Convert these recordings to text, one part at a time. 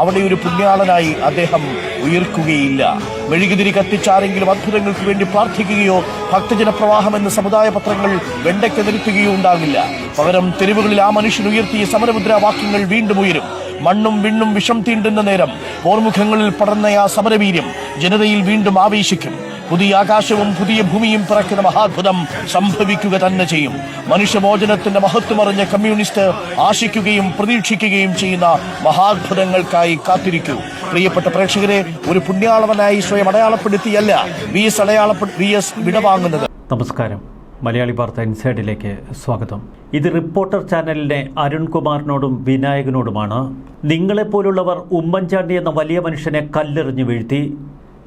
അവിടെ ഒരു പുണ്യാളനായി അദ്ദേഹം ഉയർക്കുകയില്ല. മെഴുകുതിരി കത്തിച്ചാരെങ്കിലും അത്ഭുതങ്ങൾക്ക് വേണ്ടി പ്രാർത്ഥിക്കുകയോ ഭക്തജന പ്രവാഹം എന്ന സമുദായ പത്രങ്ങൾ വെണ്ടയ്ക്ക് നിരത്തുകയോ ഉണ്ടാകില്ല പകരം തെരുവുകളിൽ ആ മനുഷ്യൻ ഉയർത്തിയ സമരമുദ്രാവാക്യങ്ങൾ വീണ്ടും ഉയരും. മണ്ണും വിണ്ണും വിഷം തീണ്ടുന്ന നേരം പോർമുഖങ്ങളിൽ പടർന്ന ആ സമരവീര്യം ജനതയിൽ വീണ്ടും ആവേശിക്കും. പുതിയ ആകാശവും പുതിയ ഭൂമിയും പിറക്കുന്ന മഹാത്ഭുതം സംഭവിക്കുക തന്നെ ചെയ്യും. മനുഷ്യമോചനത്തിന്റെ മഹത്വമറിഞ്ഞ കമ്മ്യൂണിസ്റ്റ് ആശിക്കുകയും പ്രതീക്ഷിക്കുകയും ചെയ്യുന്ന മഹാത്ഭുതങ്ങൾക്കായി കാത്തിരിക്കൂ. പ്രിയപ്പെട്ട പ്രേക്ഷകരെ ഒരു പുണ്യാളവനായി സ്വയം അടയാളപ്പെടുത്തിയല്ല വി എസ് വി എസ് വിടവാങ്ങുന്നത്. നമസ്കാരം. മലയാളി വാർത്ത ഇൻസൈഡിലേക്ക് സ്വാഗതം. ഇത് റിപ്പോർട്ടർ ചാനലിലെ അരുൺകുമാറിനോടും വിനായകനോടുമാണ്. നിങ്ങളെപ്പോലുള്ളവർ ഉമ്മൻചാണ്ടി എന്ന വലിയ മനുഷ്യനെ കല്ലെറിഞ്ഞു വീഴ്ത്തി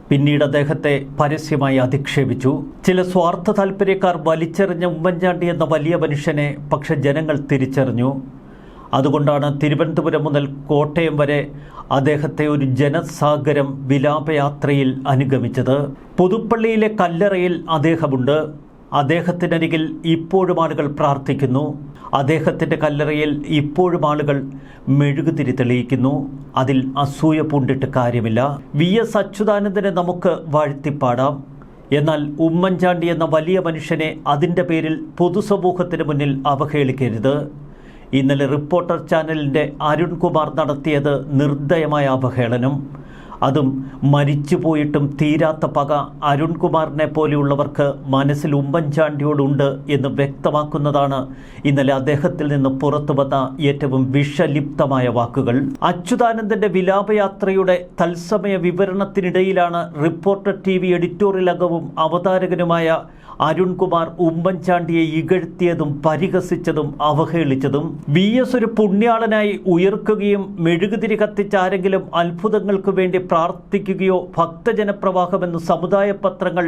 പിന്നീട് അദ്ദേഹത്തെ പരസ്യമായി അധിക്ഷേപിച്ചു. ചില സ്വാർത്ഥ താല്പര്യക്കാർ വലിച്ചെറിഞ്ഞ ഉമ്മൻചാണ്ടി എന്ന വലിയ മനുഷ്യനെ പക്ഷെ ജനങ്ങൾ തിരിച്ചറിഞ്ഞു. അതുകൊണ്ടാണ് തിരുവനന്തപുരം മുതൽ കോട്ടയം വരെ അദ്ദേഹത്തെ ഒരു ജനസാഗരം വിലാപയാത്രയിൽ അനുഗമിച്ചത്. പുതുപ്പള്ളിയിലെ കല്ലറയിൽ അദ്ദേഹമുണ്ട്. അദ്ദേഹത്തിനരികിൽ ഇപ്പോഴും ആളുകൾ പ്രാർത്ഥിക്കുന്നു. അദ്ദേഹത്തിന്റെ കല്ലറയിൽ ഇപ്പോഴും ആളുകൾ മെഴുകുതിരി തെളിയിക്കുന്നു. അതിൽ അസൂയ പൂണ്ടിട്ട് കാര്യമില്ല. വി എസ് അച്യുതാനന്ദനെ നമുക്ക് വാഴ്ത്തിപ്പാടാം. എന്നാൽ ഉമ്മൻചാണ്ടി എന്ന വലിയ മനുഷ്യനെ അതിന്റെ പേരിൽ പൊതുസമൂഹത്തിന് മുന്നിൽ അവഹേളിക്കരുത്. ഇന്നലെ റിപ്പോർട്ടർ ചാനലിന്റെ അരുൺകുമാർ നടത്തിയത് നിർദ്ദയമായ അവഹേളനം. അതും മരിച്ചു പോയിട്ടും തീരാത്ത പക അരുൺകുമാറിനെ പോലെയുള്ളവർക്ക് മനസ്സിൽ ഉമ്മൻചാണ്ടിയോടുണ്ട് എന്ന് വ്യക്തമാക്കുന്നതാണ് ഇന്നലെ അദ്ദേഹത്തിൽ നിന്ന് പുറത്തു വന്ന ഏറ്റവും വിഷലിപ്തമായ വാക്കുകൾ. അച്യുതാനന്ദന്റെ വിലാപയാത്രയുടെ തത്സമയ വിവരണത്തിനിടയിലാണ് റിപ്പോർട്ടർ ടി വി എഡിറ്റോറിയൽ അംഗവും അവതാരകനുമായ അരുൺകുമാർ ഉമ്മൻചാണ്ടിയെ ഇകഴ്ത്തിയതും പരിഹസിച്ചതും അവഹേളിച്ചതും. വി എസ് ഒരു പുണ്യാളനായി ഉയർക്കുകയും മെഴുകുതിരി കത്തിച്ച ആരെങ്കിലും അത്ഭുതങ്ങൾക്ക് വേണ്ടി പ്രാർത്ഥിക്കുകയോ ഭക്തജനപ്രവാഹമെന്ന് സമുദായ പത്രങ്ങൾ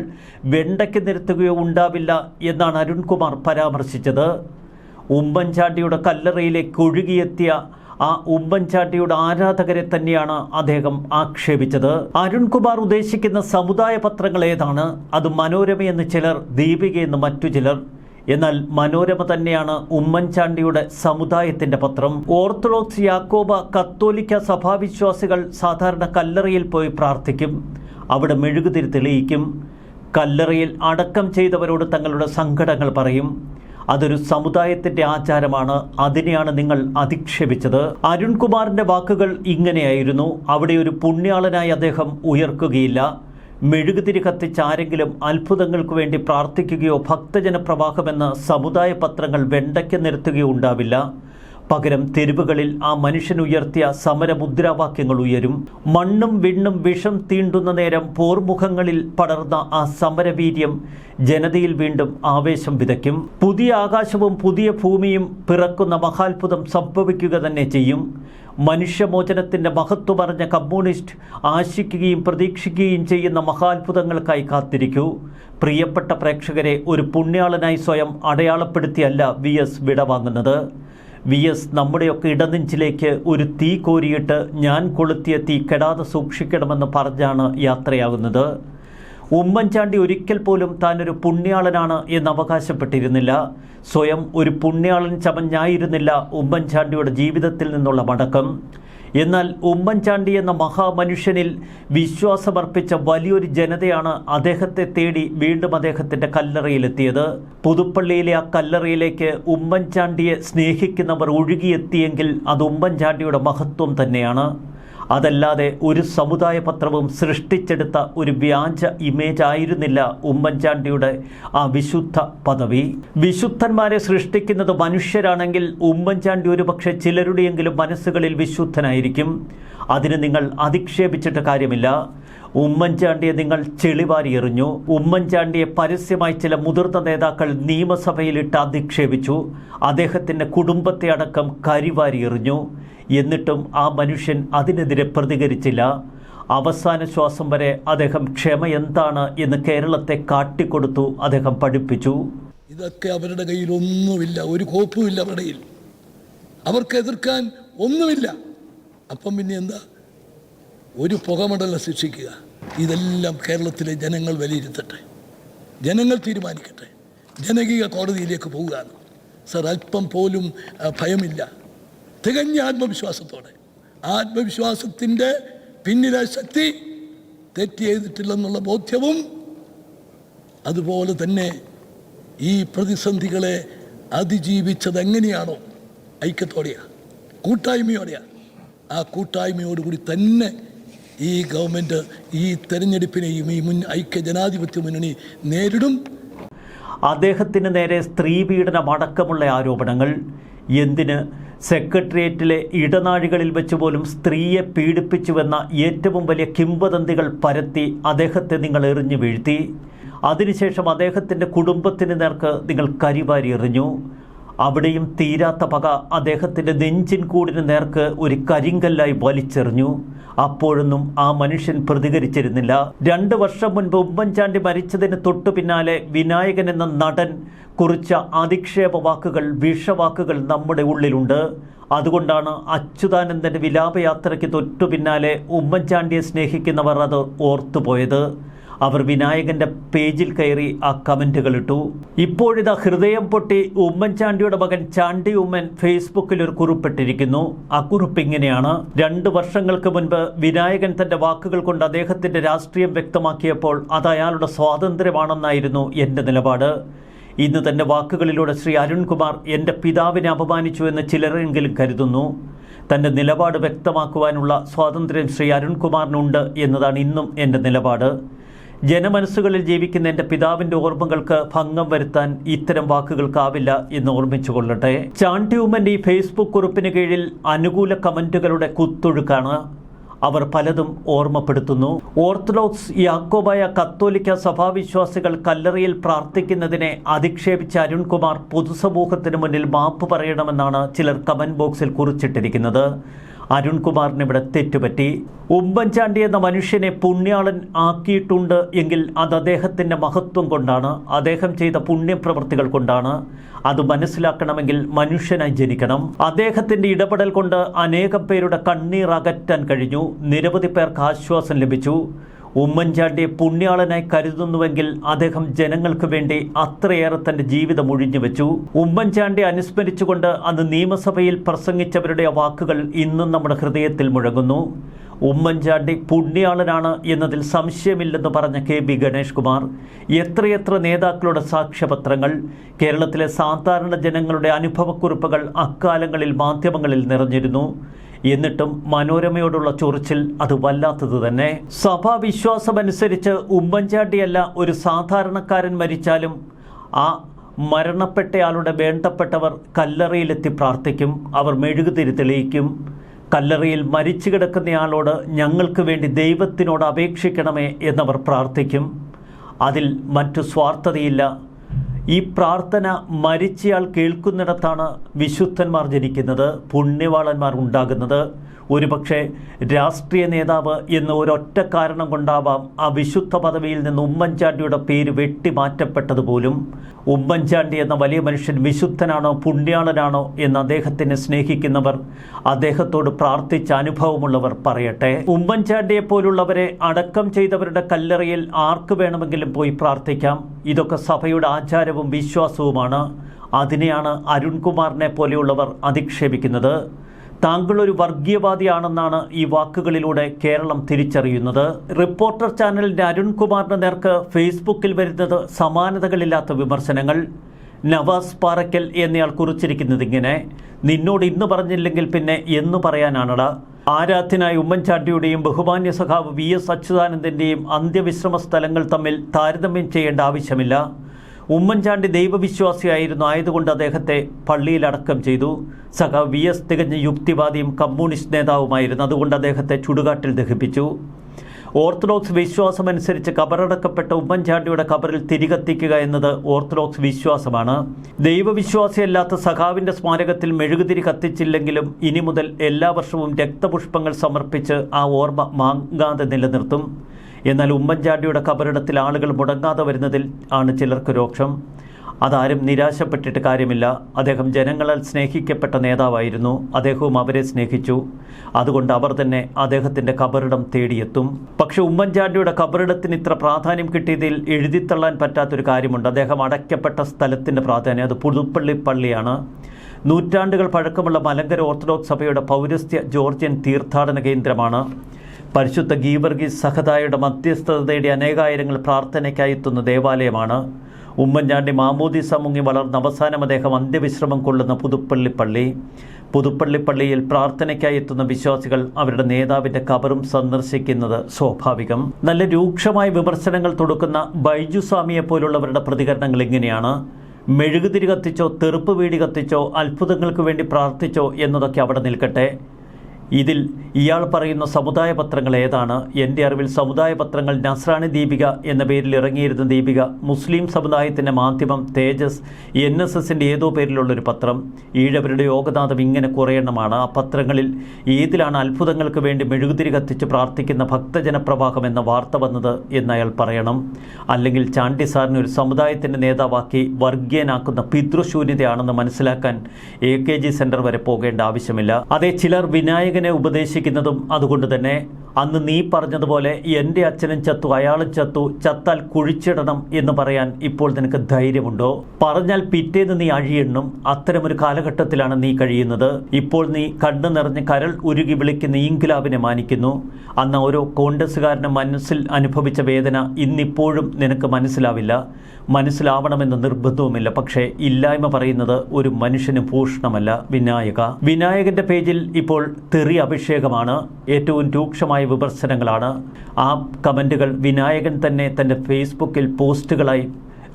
വെണ്ടയ്ക്ക് നിരത്തുകയോ ഉണ്ടാവില്ല എന്നാണ് അരുൺകുമാർ പരാമർശിച്ചത്. ഉമ്മൻചാണ്ടിയുടെ കല്ലറയിലേക്ക് ഒഴുകിയെത്തിയ ആ ഉമ്മൻചാണ്ടിയുടെ ആരാധകരെ തന്നെയാണ് അദ്ദേഹം ആക്ഷേപിച്ചത്. അരുൺകുമാർ ഉദ്ദേശിക്കുന്ന സമുദായ പത്രങ്ങൾ ഏതാണ്? അത് മനോരമയെന്ന് ചിലർ ദീപികയെന്ന് മറ്റു ചിലർ. എന്നാൽ മനോരമ തന്നെയാണ് ഉമ്മൻചാണ്ടിയുടെ സമുദായത്തിന്റെ പത്രം. ഓർത്തഡോക്സ് യാക്കോബ കത്തോലിക്ക സഭാവിശ്വാസികൾ സാധാരണ കല്ലറയിൽ പോയി പ്രാർത്ഥിക്കും. അവിടെ മെഴുകുതിരി തെളിയിക്കും. കല്ലറയിൽ അടക്കം ചെയ്തവരോട് തങ്ങളുടെ സങ്കടങ്ങൾ പറയും. അതൊരു സമുദായത്തിന്റെ ആചാരമാണ്. അതിനെയാണ് നിങ്ങൾ അധിക്ഷേപിച്ചത്. അരുൺകുമാറിന്റെ വാക്കുകൾ ഇങ്ങനെയായിരുന്നു. അവിടെ ഒരു പുണ്യാളനായി അദ്ദേഹം ഉയർക്കുകയില്ല. മെഴുകുതിരി കത്തിച്ച് ആരെങ്കിലും അത്ഭുതങ്ങൾക്ക് വേണ്ടി പ്രാർത്ഥിക്കുകയോ ഭക്തജനപ്രവാഹമെന്ന സമുദായ പത്രങ്ങൾ വെണ്ടയ്ക്ക് നിരത്തുകയോ ഉണ്ടാവില്ല പകരം തെരുവുകളിൽ ആ മനുഷ്യൻ ഉയർത്തിയ സമരമുദ്രാവാക്യങ്ങൾ ഉയരും. മണ്ണും വിണ്ണും വിഷം തീണ്ടുന്ന നേരം പോർമുഖങ്ങളിൽ പടർന്ന ആ സമരവീര്യം ജനതയിൽ വീണ്ടും ആവേശം വിതയ്ക്കും. പുതിയ ആകാശവും പുതിയ ഭൂമിയും പിറക്കുന്ന മഹാത്ഭുതം സംഭവിക്കുക തന്നെ ചെയ്യും. മനുഷ്യമോചനത്തിന്റെ മഹത്വമറിഞ്ഞ കമ്മ്യൂണിസ്റ്റ് ആശിക്കുകയും പ്രതീക്ഷിക്കുകയും ചെയ്യുന്ന മഹാത്ഭുതങ്ങൾക്കായി കാത്തിരിക്കൂ. പ്രിയപ്പെട്ട പ്രേക്ഷകരെ ഒരു പുണ്യാളനായി സ്വയം അടയാളപ്പെടുത്തിയല്ല വി എസ് വിടവാങ്ങുന്നത്. വി എസ് നമ്മുടെയൊക്കെ ഇടനെഞ്ചിലേക്ക് ഒരു തീ കോരിയിട്ട് ഞാൻ കൊളുത്തിയ തീ കെടാതെ സൂക്ഷിക്കണമെന്ന് പറഞ്ഞാണ് യാത്രയാകുന്നത്. ഉമ്മൻചാണ്ടി ഒരിക്കൽ പോലും താനൊരു പുണ്യാളനാണ് എന്ന് അവകാശപ്പെട്ടിരുന്നില്ല. സ്വയം ഒരു പുണ്യാളൻ ചമഞ്ഞായിരുന്നില്ല ഉമ്മൻചാണ്ടിയുടെ ജീവിതത്തിൽ നിന്നുള്ള മടക്കം. എന്നാൽ ഉമ്മൻചാണ്ടി എന്ന മഹാമനുഷ്യനിൽ വിശ്വാസമർപ്പിച്ച വലിയൊരു ജനതയാണ് അദ്ദേഹത്തെ തേടി വീണ്ടും അദ്ദേഹത്തിന്റെ കല്ലറയിലെത്തിയത്. പുതുപ്പള്ളിയിലെ ആ കല്ലറയിലേക്ക് ഉമ്മൻചാണ്ടിയെ സ്നേഹിക്കുന്നവർ ഒഴുകിയെത്തിയെങ്കിൽ അത് ഉമ്മൻചാണ്ടിയുടെ മഹത്വം തന്നെയാണ്. അതല്ലാതെ ഒരു സമുദായ പത്രവും സൃഷ്ടിച്ചെടുത്ത ഒരു വ്യാജ ഇമേജ് ആയിരുന്നില്ല ഉമ്മൻചാണ്ടിയുടെ ആ വിശുദ്ധ പദവി. വിശുദ്ധന്മാരെ സൃഷ്ടിക്കുന്നത് മനുഷ്യരാണെങ്കിൽ ഉമ്മൻചാണ്ടി ഒരുപക്ഷെ ചിലരുടെയെങ്കിലും മനസ്സുകളിൽ വിശുദ്ധനായിരിക്കും. അതിന് നിങ്ങൾ അധിക്ഷേപിച്ചിട്ട് കാര്യമില്ല. ഉമ്മൻചാണ്ടിയെ നിങ്ങൾ ചെളിവാരി എറിഞ്ഞു. ഉമ്മൻചാണ്ടിയെ പരസ്യമായി ചില മുതിർന്ന നേതാക്കൾ നിയമസഭയിലിട്ട് അധിക്ഷേപിച്ചു. അദ്ദേഹത്തിന്റെ കുടുംബത്തെ അടക്കം കരിവാരി എറിഞ്ഞു. എന്നിട്ടും ആ മനുഷ്യൻ അതിനെതിരെ പ്രതികരിച്ചില്ല. അവസാന ശ്വാസം വരെ അദ്ദേഹം ക്ഷമ എന്താണ് എന്ന് കേരളത്തെ കാട്ടിക്കൊടുത്തു അദ്ദേഹം പഠിപ്പിച്ചു. ഇതൊക്കെ അവരുടെ കയ്യിൽ ഒന്നുമില്ല. ഒരു കോപ്പുമില്ല അവരുടെ അവർക്ക് എതിർക്കാൻ ഒന്നുമില്ല. അപ്പം പിന്നെ എന്താ? ഒരു പുകമടല ശിക്ഷിക്കുക ഇതെല്ലാം കേരളത്തിലെ ജനങ്ങൾ വിലയിരുത്തട്ടെ. ജനങ്ങൾ തീരുമാനിക്കട്ടെ. ജനകീയ കോടതിയിലേക്ക് പോവുകയാണ്. സർ അല്പം പോലും ഭയമില്ല. തികഞ്ഞ ആത്മവിശ്വാസത്തോടെ. ആത്മവിശ്വാസത്തിന്റെ പിന്നിലെ ശക്തി തെറ്റ് ചെയ്തിട്ടില്ലെന്നുള്ള ബോധ്യവും അതുപോലെ തന്നെ ഈ പ്രതിസന്ധികളെ അതിജീവിച്ചത് എങ്ങനെയാണോ ഐക്യത്തോടെയാണ് കൂട്ടായ്മയോടെയാണ് ആ കൂട്ടായ്മയോടുകൂടി തന്നെ ഈ ഗവൺമെന്റ് ഈ തെരഞ്ഞെടുപ്പിനെയും ഈ മുൻ ഐക്യ ജനാധിപത്യ മുന്നണി നേരിടും. അദ്ദേഹത്തിന് നേരെ സ്ത്രീ പീഡനമടക്കമുള്ള ആരോപണങ്ങൾ എന്തിന്? സെക്രട്ടേറിയറ്റിലെ ഇടനാഴികളിൽ വെച്ച് പോലും സ്ത്രീയെ പീഡിപ്പിച്ചുവെന്ന ഏറ്റവും വലിയ കിംവദന്തികൾ പരത്തി അദ്ദേഹത്തെ നിങ്ങൾ എറിഞ്ഞു വീഴ്ത്തി. അതിനുശേഷം അദ്ദേഹത്തിന്റെ കുടുംബത്തിന് നേർക്ക് നിങ്ങൾ കരിവാരി എറിഞ്ഞു. അവിടെയും തീരാത്ത പക അദ്ദേഹത്തിന്റെ നെഞ്ചിൻ കൂടിന് നേർക്ക് ഒരു കരിങ്കല്ലായി വലിച്ചെറിഞ്ഞു. അപ്പോഴൊന്നും ആ മനുഷ്യൻ പ്രതികരിച്ചിരുന്നില്ല. രണ്ട് വർഷം മുൻപ് ഉമ്മൻചാണ്ടി മരിച്ചതിന് തൊട്ടു പിന്നാലെ വിനായകൻ എന്ന നടൻ കുറിച്ച അധിക്ഷേപ വാക്കുകൾ വിഷവാക്കുകൾ നമ്മുടെ ഉള്ളിലുണ്ട്. അതുകൊണ്ടാണ് അച്യുതാനന്ദന്റെ വിലാപയാത്രയ്ക്ക് തൊട്ടു പിന്നാലെ ഉമ്മൻചാണ്ടിയെ സ്നേഹിക്കുന്നവർ അത് ഓർത്തുപോയത്. അവർ വിനായകന്റെ പേജിൽ കയറി ആ കമന്റുകൾ ഇട്ടു. ഇപ്പോഴിതാ ഹൃദയം പൊട്ടി ഉമ്മൻചാണ്ടിയുടെ മകൻ ചാണ്ടി ഉമ്മൻ ഫേസ്ബുക്കിൽ ഒരു കുറിപ്പിട്ടിരിക്കുന്നു. ആ കുറിപ്പ് ഇങ്ങനെയാണ്. രണ്ട് വർഷങ്ങൾക്ക് മുൻപ് വിനായകൻ തന്റെ വാക്കുകൾ കൊണ്ട് അദ്ദേഹത്തിന്റെ രാഷ്ട്രീയം വ്യക്തമാക്കിയപ്പോൾ അത് അയാളുടെ സ്വാതന്ത്ര്യമാണെന്നായിരുന്നു എന്റെ നിലപാട്. ഇന്ന് തന്റെ വാക്കുകളിലൂടെ ശ്രീ അരുൺകുമാർ എന്റെ പിതാവിനെ അപമാനിച്ചു എന്ന് ചിലരെങ്കിലും കരുതുന്നു. തന്റെ നിലപാട് വ്യക്തമാക്കുവാനുള്ള സ്വാതന്ത്ര്യം ശ്രീ അരുൺകുമാറിനുണ്ട് എന്നതാണ് ഇന്നും എന്റെ നിലപാട്. ജനമനസ്സുകളിൽ ജീവിക്കുന്ന എന്റെ പിതാവിന്റെ ഓർമ്മകൾക്ക് ഭംഗം വരുത്താൻ ഇത്തരം വാക്കുകൾക്കാവില്ല എന്ന് ഓർമ്മിച്ചു കൊള്ളട്ടെ ചാണ്ടി ഈ ഫേസ്ബുക്ക് കുറിപ്പിന് കീഴിൽ അനുകൂല കമന്റുകളുടെ കുത്തൊഴുക്കാണ് അവർ പലതും ഓർമ്മപ്പെടുത്തുന്നു. ഓർത്തഡോക്സ് യാക്കോബായ കത്തോലിക്ക സഭാവിശ്വാസികൾ കല്ലറയിൽ പ്രാർത്ഥിക്കുന്നതിനെ അധിക്ഷേപിച്ച അരുൺകുമാർ പൊതുസമൂഹത്തിന് മുന്നിൽ മാപ്പ് പറയണമെന്നാണ് ചിലർ കമന്റ് ബോക്സിൽ കുറിച്ചിട്ടിരിക്കുന്നത്. അരുൺകുമാറിന് ഇവിടെ തെറ്റുപറ്റി. ഉമ്മൻചാണ്ടി എന്ന മനുഷ്യനെ പുണ്യാളൻ ആക്കിയിട്ടുണ്ട് എങ്കിൽ അത് അദ്ദേഹത്തിന്റെ മഹത്വം കൊണ്ടാണ് അദ്ദേഹം ചെയ്ത പുണ്യപ്രവൃത്തികൾ കൊണ്ടാണ്. അത് മനസ്സിലാക്കണമെങ്കിൽ മനുഷ്യനായി ജനിക്കണം. അദ്ദേഹത്തിന്റെ ഇടപെടൽ കൊണ്ട് അനേകം പേരുടെ കണ്ണീർ അകറ്റാൻ കഴിഞ്ഞു. നിരവധി പേർക്ക് ആശ്വാസം ലഭിച്ചു. ഉമ്മൻചാണ്ടിയെ പുണ്യാളനായി കരുതുന്നുവെങ്കിൽ അദ്ദേഹം ജനങ്ങൾക്ക് വേണ്ടി അത്രയേറെ തന്റെ ജീവിതം ഒഴിഞ്ഞു വെച്ചു. ഉമ്മൻചാണ്ടി അനുസ്മരിച്ചുകൊണ്ട് അന്ന് നിയമസഭയിൽ പ്രസംഗിച്ചവരുടെ വാക്കുകൾ ഇന്നും നമ്മുടെ ഹൃദയത്തിൽ മുഴങ്ങുന്നു. ഉമ്മൻചാണ്ടി പുണ്യാളനാണ് എന്നതിൽ സംശയമില്ലെന്ന് പറഞ്ഞ കെ ബി ഗണേഷ് കുമാർ എത്രയെത്ര നേതാക്കളുടെ സാക്ഷ്യപത്രങ്ങൾ കേരളത്തിലെ സാധാരണ ജനങ്ങളുടെ അനുഭവക്കുറിപ്പുകൾ അക്കാലങ്ങളിൽ മാധ്യമങ്ങളിൽ നിറഞ്ഞിരുന്നു. എന്നിട്ടും മനോരമയോടുള്ള ചൊറിച്ചിൽ അത് വല്ലാത്തത് തന്നെ. സഭാ വിശ്വാസമനുസരിച്ച് ഉമ്മൻചാണ്ടിയല്ല ഒരു സാധാരണക്കാരൻ മരിച്ചാലും ആ മരണപ്പെട്ടയാളുടെ വേണ്ടപ്പെട്ടവർ കല്ലറയിലെത്തി പ്രാർത്ഥിക്കും. അവർ മെഴുകുതിരി തെളിയിക്കും. കല്ലറയിൽ മരിച്ചു കിടക്കുന്നയാളോട് ഞങ്ങൾക്ക് വേണ്ടി ദൈവത്തിനോട് അപേക്ഷിക്കണമേ എന്നവർ പ്രാർത്ഥിക്കും. അതിൽ മറ്റു സ്വാർത്ഥതയില്ല. ഈ പ്രാർത്ഥന മരിച്ചയാൾ കേൾക്കുന്നിടത്താണ് വിശുദ്ധന്മാർ ജനിക്കുന്നത് പുണ്യവാളന്മാർ ഉണ്ടാകുന്നത്. ഒരുപക്ഷെ രാഷ്ട്രീയ നേതാവ് എന്ന ഒരൊറ്റ കാരണം കൊണ്ടാവാം ആ വിശുദ്ധ പദവിയിൽ നിന്ന് ഉമ്മൻചാണ്ടിയുടെ പേര് വെട്ടിമാറ്റപ്പെട്ടതുപോലും. ഉമ്മൻചാണ്ടി എന്ന വലിയ മനുഷ്യൻ വിശുദ്ധനാണോ പുണ്യാളനാണോ എന്ന് അദ്ദേഹത്തിനെ സ്നേഹിക്കുന്നവർ അദ്ദേഹത്തോട് പ്രാർത്ഥിച്ച അനുഭവമുള്ളവർ പറയട്ടെ. ഉമ്മൻചാണ്ടിയെ പോലുള്ളവരെ അടക്കം ചെയ്തവരുടെ കല്ലറയിൽ ആർക്ക് വേണമെങ്കിലും പോയി പ്രാർത്ഥിക്കാം. ഇതൊക്കെ സഭയുടെ ആചാരവും വിശ്വാസവുമാണ്. അതിനെയാണ് അരുൺകുമാറിനെ പോലെയുള്ളവർ അധിക്ഷേപിക്കുന്നത്. താങ്കൾ ഒരു വർഗീയവാദിയാണെന്നാണ് ഈ വാക്കുകളിലൂടെ കേരളം തിരിച്ചറിയുന്നത്. റിപ്പോർട്ടർ ചാനലിന്റെ അരുൺകുമാറിന് നേർക്ക് ഫേസ്ബുക്കിൽ വരുന്നത് സമാനതകളില്ലാത്ത വിമർശനങ്ങൾ. നവാസ് പാറയ്ക്കൽ എന്നയാൾ കുറിച്ചിരിക്കുന്നത് ഇങ്ങനെ നിന്നോട് ഇന്ന് പറഞ്ഞില്ലെങ്കിൽ പിന്നെ എന്ന് പറയാനാണടാ. ആരാധ്യനായ ഉമ്മൻചാണ്ടിയുടെയും ബഹുമാന്യ സഖാവ് വി എസ് അച്യുതാനന്ദന്റെയും അന്ത്യവിശ്രമ സ്ഥലങ്ങൾ തമ്മിൽ താരതമ്യം ചെയ്യേണ്ട ആവശ്യമില്ല. ഉമ്മൻചാണ്ടി ദൈവവിശ്വാസിയായിരുന്നു ആയതുകൊണ്ട് അദ്ദേഹത്തെ പള്ളിയിൽ അടക്കം ചെയ്തു. സഖ വി എസ് തികഞ്ഞ യുക്തിവാദിയും കമ്മ്യൂണിസ്റ്റ് നേതാവുമായിരുന്നു. അതുകൊണ്ട് അദ്ദേഹത്തെ ചുടുകാട്ടിൽ ദഹിപ്പിച്ചു. ഓർത്തഡോക്സ് വിശ്വാസമനുസരിച്ച് കബറടക്കപ്പെട്ട ഉമ്മൻചാണ്ടിയുടെ കബറിൽ തിരികത്തിക്കുക എന്നത് ഓർത്തഡോക്സ് വിശ്വാസമാണ്. ദൈവവിശ്വാസിയല്ലാത്ത സഖാവിന്റെ സ്മാരകത്തിൽ മെഴുകുതിരി കത്തിച്ചില്ലെങ്കിലും ഇനി മുതൽ എല്ലാ വർഷവും രക്തപുഷ്പങ്ങൾ സമർപ്പിച്ച് ആ ഓർമ്മ മാങ്ങാതെ നിലനിർത്തും. എന്നാൽ ഉമ്മൻചാണ്ടിയുടെ കബറിടത്തിൽ ആളുകൾ മുടങ്ങാതെ വരുന്നതിൽ ആണ് ചിലർക്ക് രോക്ഷം. അതാരും നിരാശപ്പെട്ടിട്ട് കാര്യമില്ല. അദ്ദേഹം ജനങ്ങളാൽ സ്നേഹിക്കപ്പെട്ട നേതാവായിരുന്നു. അദ്ദേഹവും അവരെ സ്നേഹിച്ചു. അതുകൊണ്ട് അവർ തന്നെ അദ്ദേഹത്തിന്റെ കബറിടം തേടിയെത്തും. പക്ഷെ ഉമ്മൻചാണ്ടിയുടെ കബറിടത്തിന് ഇത്ര പ്രാധാന്യം കിട്ടിയതിൽ എഴുതിത്തള്ളാൻ പറ്റാത്തൊരു കാര്യമുണ്ട്. അദ്ദേഹം അടയ്ക്കപ്പെട്ട സ്ഥലത്തിന്റെ പ്രാധാന്യം അത് പുതുപ്പള്ളി പള്ളിയാണ്. നൂറ്റാണ്ടുകൾ പഴക്കമുള്ള മലങ്കര ഓർത്തഡോക്സ് സഭയുടെ പൗരസ്ത്യ ജോർജിയൻ തീർത്ഥാടന കേന്ദ്രമാണ്. പരിശുദ്ധ ഗീവർഗീസ് സഹതായുടെ മധ്യസ്ഥത തേടി അനേകായിരങ്ങൾ പ്രാർത്ഥനയ്ക്കായി എത്തുന്ന ദേവാലയമാണ്. ഉമ്മൻചാണ്ടി മാമൂദിസ മുങ്ങി വളർന്ന അവസാനം അദ്ദേഹം അന്ത്യവിശ്രമം കൊള്ളുന്ന പുതുപ്പള്ളിപ്പള്ളി. പുതുപ്പള്ളിപ്പള്ളിയിൽ പുതുപ്പള്ളി പ്രാർത്ഥനയ്ക്കായി എത്തുന്ന വിശ്വാസികൾ അവരുടെ നേതാവിന്റെ കബറും സന്ദർശിക്കുന്നത് സ്വാഭാവികം. നല്ല രൂക്ഷമായ വിമർശനങ്ങൾ തൊടുക്കുന്ന ബൈജു സ്വാമിയെ പോലുള്ളവരുടെ പ്രതികരണങ്ങൾ ഇങ്ങനെയാണ്. മെഴുകുതിരി കത്തിച്ചോ തെറുപ്പ് വീടി കത്തിച്ചോ അത്ഭുതങ്ങൾക്ക് വേണ്ടി പ്രാർത്ഥിച്ചോ എന്നതൊക്കെ അവിടെ നിൽക്കട്ടെ. ഇതിൽ ഇയാൾ പറയുന്ന സമുദായ പത്രങ്ങൾ ഏതാണ്? എന്റെ അറിവിൽ സമുദായ പത്രങ്ങൾ നസ്രാണി ദീപിക എന്ന പേരിൽ ഇറങ്ങിയിരുന്ന ദീപിക മുസ്ലിം സമുദായത്തിന്റെ മാധ്യമം തേജസ് എൻ എസ് എസിന്റെ ഏതോ പേരിലുള്ളൊരു പത്രം. ഈഴവരുടെ യോഗനാഥം ഇങ്ങനെ കുറയണമാണ് ആ പത്രങ്ങളിൽ ഏതിലാണ് അത്ഭുതങ്ങൾക്ക് വേണ്ടി മെഴുകുതിരി കത്തിച്ച് പ്രാർത്ഥിക്കുന്ന ഭക്തജനപ്രവാഹം എന്ന വാർത്ത വന്നത് എന്ന് അയാൾ പറയണം. അല്ലെങ്കിൽ ചാണ്ടി സാറിന് ഒരു സമുദായത്തിന്റെ നേതാവാക്കി വർഗീയനാക്കുന്ന പിതൃശൂന്യതയാണെന്ന് മനസ്സിലാക്കാൻ എ കെ ജി സെന്റർ വരെ പോകേണ്ട ആവശ്യമില്ല. അതേ ചിലർ വിനായകനെ ഉപദേശിക്കുന്നതും അതുകൊണ്ട് തന്നെ അന്ന് നീ പറഞ്ഞതുപോലെ എന്റെ അച്ഛനും ചത്തു അയാളും ചത്തു ചത്താൽ കുഴിച്ചിടണം എന്ന് പറയാൻ ഇപ്പോൾ നിനക്ക് ധൈര്യമുണ്ടോ? പറഞ്ഞാൽ പിറ്റേന്ന് നീ അഴിയെണ്ണും അത്തരമൊരു കാലഘട്ടത്തിലാണ് നീ കഴിയുന്നത്. ഇപ്പോൾ നീ കണ്ണു നിറഞ്ഞ് കരൾ ഉരുകി വിളിക്കുന്ന ഇൻകിലാബിനെ മാനിക്കുന്നു. അന്ന് ഓരോ കോൺഗ്രസ്സുകാരന്റെ മനസ്സിൽ അനുഭവിച്ച വേദന ഇന്നിപ്പോഴും നിനക്ക് മനസ്സിലാവില്ല. മനസ്സിലാവണമെന്ന് നിർബന്ധവുമില്ല പക്ഷേ ഇല്ലായ്മ പറയുന്നത് ഒരു മനുഷ്യന് ഭൂഷണമല്ല വിനായക. വിനായകന്റെ പേജിൽ ഇപ്പോൾ തെറി അഭിഷേകമാണ്. ഏറ്റവും രൂക്ഷമായ വിമർശനങ്ങളാണ് ആ കമന്റുകൾ വിനായകൻ തന്നെ തന്റെ ഫേസ്ബുക്കിൽ പോസ്റ്റുകളായി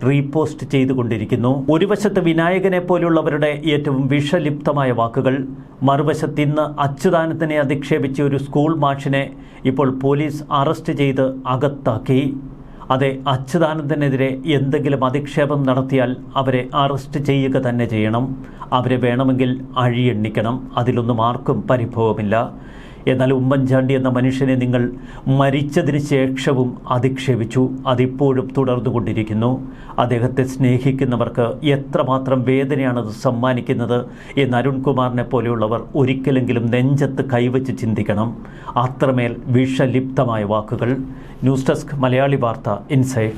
റീപോസ്റ്റ് ചെയ്തുകൊണ്ടിരിക്കുന്നു. ഒരു വശത്ത് വിനായകനെ പോലുള്ളവരുടെ ഏറ്റവും വിഷലിപ്തമായ വാക്കുകൾ മറുവശത്ത് ഇന്ന് അച്യുതാനന്ദനെ അധിക്ഷേപിച്ച ഒരു സ്കൂൾ മാഷിനെ ഇപ്പോൾ പോലീസ് അറസ്റ്റ് ചെയ്ത് അകത്താക്കി. അതെ അച്യുതാനന്ദനെതിരെ എന്തെങ്കിലും അധിക്ഷേപം നടത്തിയാൽ അവരെ അറസ്റ്റ് ചെയ്യുക തന്നെ ചെയ്യണം. അവരെ വേണമെങ്കിൽ അഴിയെണ്ണിക്കണം. അതിലൊന്നും ആർക്കും പരിഭവമില്ല. എന്നാൽ ഉമ്മൻചാണ്ടി എന്ന മനുഷ്യനെ നിങ്ങൾ മരിച്ചതിന് ശേഷവും അധിക്ഷേപിച്ചു അതിപ്പോഴും തുടർന്നുകൊണ്ടിരിക്കുന്നു. അദ്ദേഹത്തെ സ്നേഹിക്കുന്നവർക്ക് എത്രമാത്രം വേദനയാണത് സമ്മാനിക്കുന്നത് എന്ന് അരുൺകുമാറിനെ പോലെയുള്ളവർ ഒരിക്കലെങ്കിലും നെഞ്ചത്ത് കൈവച്ച് ചിന്തിക്കണം. അത്രമേൽ വിഷലിപ്തമായ വാക്കുകൾ. ന്യൂസ് ഡെസ്ക് മലയാളി വാർത്ത ഇൻസൈറ്റ്